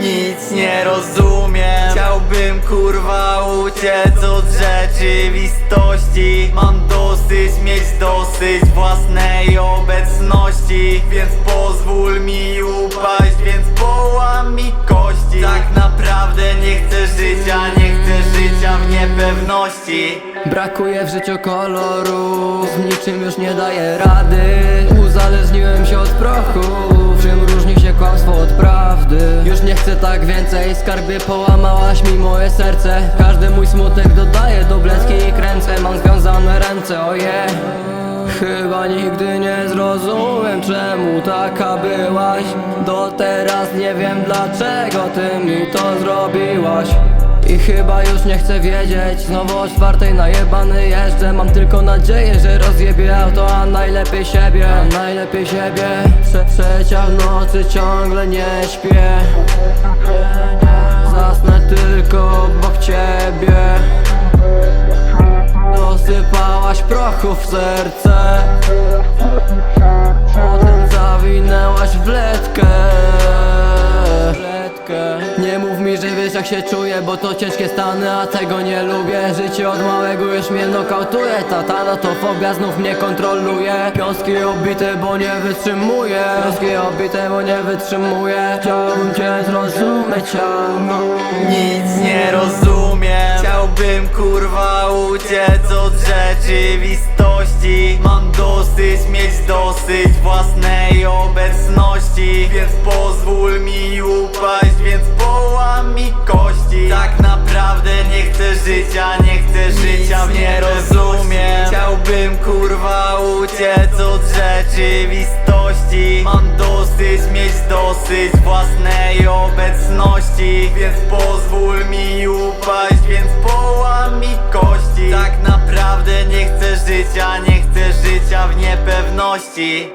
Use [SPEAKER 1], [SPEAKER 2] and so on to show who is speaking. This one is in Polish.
[SPEAKER 1] Nic nie rozumiem. Chciałbym kurwa uciec od rzeczywistości. Mam dosyć mieć dosyć własnej obecności. Więc pozwól mi upaść, więc połam mi kości. Tak naprawdę nie chcę życia, nie chcę życia w niepewności.
[SPEAKER 2] Brakuje w życiu koloru Z niczym już nie daję rady. Uzależniłem się od prochu kłamstwo od prawdy. Już nie chcę tak więcej Skarbie połamałaś mi moje serce. Każdy mój smutek dodaje do bleski i kręcę Mam związane ręce, oje. Chyba nigdy nie zrozumiem czemu taka byłaś. Do teraz nie wiem dlaczego ty mi to zrobiłaś i chyba już nie chcę wiedzieć Znowu o czwartej najebany jeżdżę Mam tylko nadzieję, że rozjebię auto A najlepiej siebie, a najlepiej siebie. Prze Trzecia w nocy ciągle nie śpię. Zasnę tylko obok ciebie. Dosypałaś prochu w serce. Potem zawinęłaś w letkę jak się czuję Bo to ciężkie stany, a tego nie lubię. Życie od małego już mnie nokautuje. Tata no to fobia znów mnie kontroluje. Piąski obite, bo nie wytrzymuję. Piąski obite, bo nie wytrzymuję. Chciałbym cię zrozumieć, a no
[SPEAKER 1] Nic nie rozumiem. Chciałbym kurwa uciec od rzeczywistości. Mam dosyć mieć dosyć własnej obecności. Więc pozwól mi upaść, połam mi kości. Tak naprawdę nie chcę życia, nie chcę życia w nie rozumiem. Chciałbym kurwa uciec od rzeczywistości. Mam dosyć mieć dosyć własnej obecności. Więc pozwól mi upaść, więc połam mi kości. Tak naprawdę nie chcę życia, nie chcę życia w niepewności